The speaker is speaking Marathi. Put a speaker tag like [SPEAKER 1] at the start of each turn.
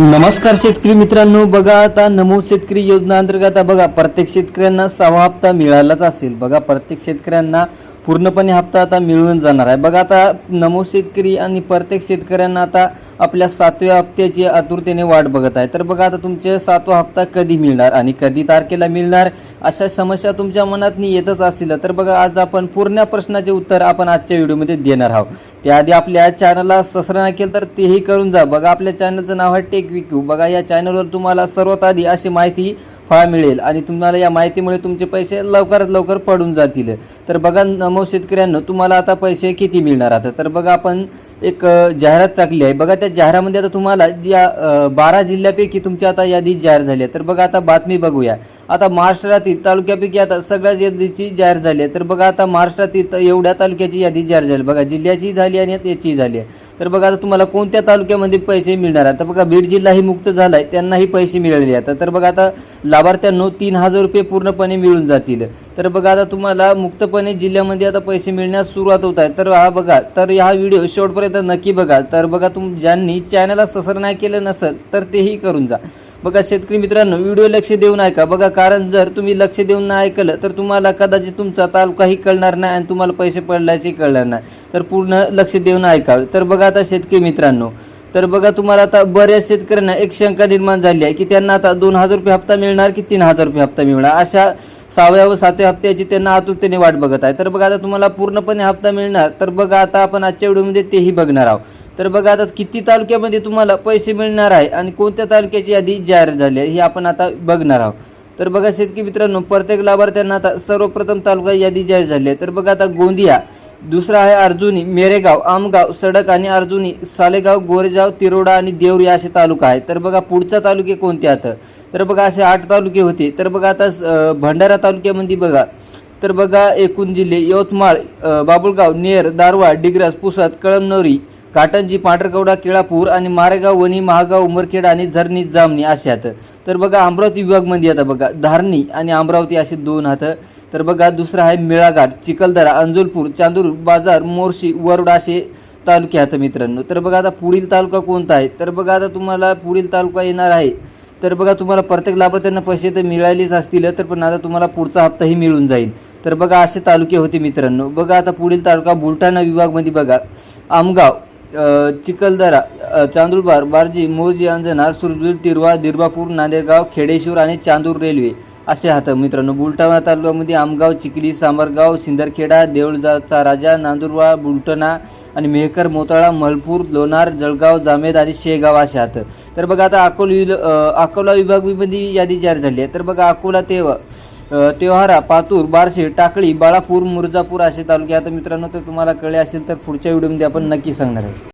[SPEAKER 1] नमस्कार शेतकरी मित्रांनो बघा आता नमो शेतकरी योजना अंतर्गत आता बघा प्रत्येक शेतकऱ्यांना सहा हप्ता मिळालाच असेल. बघा प्रत्येक शेतकऱ्यांना पूर्णपणे हप्ता आता मिळून जाणार आहे. बघा आता नमो शेतकरी आणि प्रत्येक शेतकऱ्यांना आता आपल्या सातव्या हप्त्याची आतुरतेने वाट बघत आहे. तर बघा आता तुमचे सातवा हप्ता कधी मिळणार आणि कधी तारखेला मिळणार अशा समस्या तुमच्या मनात येतच असतील. तर बघा आज आपण पूर्ण प्रश्नाचे उत्तर आपण आजच्या व्हिडिओमध्ये देणार आहोत. त्याआधी आपल्या चॅनलला सबस्क्राईब नाही केलं तर तेही करून जा. बघा आपल्या चॅनलचं नाव आहे टेक विक्यू बघा या चॅनलवर तुम्हाला सर्वात आधी अशी माहिती फळ मिळेल आणि तुम्हाला या माहितीमुळे तुमचे पैसे लवकरात लवकर पडून जातील. तर बघा नमो शेतकऱ्यांनो तुम्हाला आता पैसे किती मिळणार आता? तर बघा आपण एक जाहिरात टाकली आहे. बघा त्या जाहिरामध्ये आता तुम्हाला ज्या बारा जिल्ह्यापैकी तुमची आता यादी जाहीर झाली आहे. तर बघा आता बातमी बघूया. आता महाराष्ट्रातील तालुक्यापैकी आता सगळ्याच यादीची जाहीर झाली आहे तर बघा आता महाराष्ट्रातील एवढ्या तालुक्याची यादी जाहीर झाली बघा जिल्ह्याची झाली आणि याची झाली आहे. तर बघा आता तुम्हाला कोणत्या तालुक्यामध्ये पैसे मिळणार आता बघा बीड जिल्हाही मुक्त झाला आहे त्यांनाही पैसे मिळाले आता तर बघा आता लाभार्थ्यांनो तीन हजार रुपये पूर्णपणे मिळून जातील. तर बघा आता तुम्हाला मुक्तपणे जिल्ह्यामध्ये आता पैसे मिळण्यास सुरुवात होत आहे. तर हा बघा तर हा व्हिडिओ शेवटपर्यंत नक्की बघा. तर बघा तुम ज्यांनी चॅनलला ससर नाही केलं नसेल तर तेही करून जा. बघा शेतकरी मित्रांनो व्हिडिओ लक्ष देऊन ऐका बघा कारण जर तुम्ही लक्ष देऊन नाही ऐकलं तर तुम्हाला कदाचित तुमचा तालुकाही कळणार नाही आणि तुम्हाला पैसे पडल्याचे कळणार नाही. तर पूर्ण लक्ष देऊन ऐका. तर बघा आता शेतकरी मित्रांनो तर बघा तुम्हाला आता बऱ्याच शेतकऱ्यांना एक शंका निर्माण झाली आहे की त्यांना आता दोन हजार रुपये हप्ता मिळणार की तीन हजार रुपये हप्ता मिळणार? अशा सहाव्या व सातव्या हप्त्याची त्यांना आतुरतेने वाट बघत आहे. तर बघा आता तुम्हाला पूर्णपणे हप्ता मिळणार तर बघा आता आपण आजच्या व्हिडिओमध्ये तेही बघणार आहोत. तर बघा आता किती तालुक्यामध्ये तुम्हाला पैसे मिळणार आहे आणि कोणत्या तालुक्याची यादी जाहीर झाली आहे ही आपण आता बघणार आहोत. तर बघा शेतकरी मित्रांनो प्रत्येक लाभार्थ्यांना आता सर्वप्रथम तालुका यादी जाहीर झाली आहे. तर बघा आता गोंदिया दुसरा आहे अर्जुनी मेरेगाव आमगाव सडक आणि अर्जुनी सालेगाव गोरेगाव तिरोडा आणि देवरी असे तालुका आहे तर बघा पुढचा तालुके कोणते आता? तर बघा असे आठ तालुके होते. तर बघा आता भंडारा तालुक्यामध्ये बघा. तर बघा एकूण जिल्हे यवतमाळ बाबुळगाव नेर दारवा डिग्रस पुसद कळमनोरी काटंजी पांढरकवडा केळापूर आणि मारेगाव वणी महागाव उमरखेड आणि झरणी जामणी असे आहेत. तर बघा अमरावती विभागमध्ये आता बघा धारणी आणि अमरावती असे दोन हात तर बघा दुसरा आहे मेळाघाट चिखलदरा अंजुलपूर चांदूर बाजार मोर्शी वरुड असे तालुके आहेत मित्रांनो. तर बघा आता पुढील तालुका कोणता आहे? तर बघा आता तुम्हाला पुढील तालुका येणार आहे. तर बघा तुम्हाला प्रत्येक लाभार्थ्यांना पैसे तर मिळालेच असतील तर पण आता तुम्हाला पुढचा हप्ताही मिळून जाईल. तर बघा असे तालुके होते मित्रांनो. बघा आता पुढील तालुका बुलढाणा विभागमध्ये बघा. आमगाव चिखलदरा चांदूरबार बार्जी मोर्जी अंजनार सुरबीर तिरवा दिरबापूर नांदेडगाव खेडेश्वर आणि चांदूर रेल्वे असे हात मित्रांनो बुलढाणा तालुक्यामध्ये आमगाव चिखली सांबरगाव सिंदरखेडा देऊळजाचा राजा नांदुरबार बुलटणा आणि मेहकर मोताळा मलपूर लोणार जळगाव जामेद आणि शेगाव असे हात. तर बघा आता अकोला विल अ, अकोला विभागामध्ये यादी जाहीर झाली आहे. तर बघा अकोला तेव्हा तेव्हारा पातूर बारशे टाकळी बाळापूर मुर्जापूर असे तालुके. आता मित्रांनो तर तुम्हाला कळले असेल तर पुढच्या व्हिडिओमध्ये आपण नक्की सांगणार आहे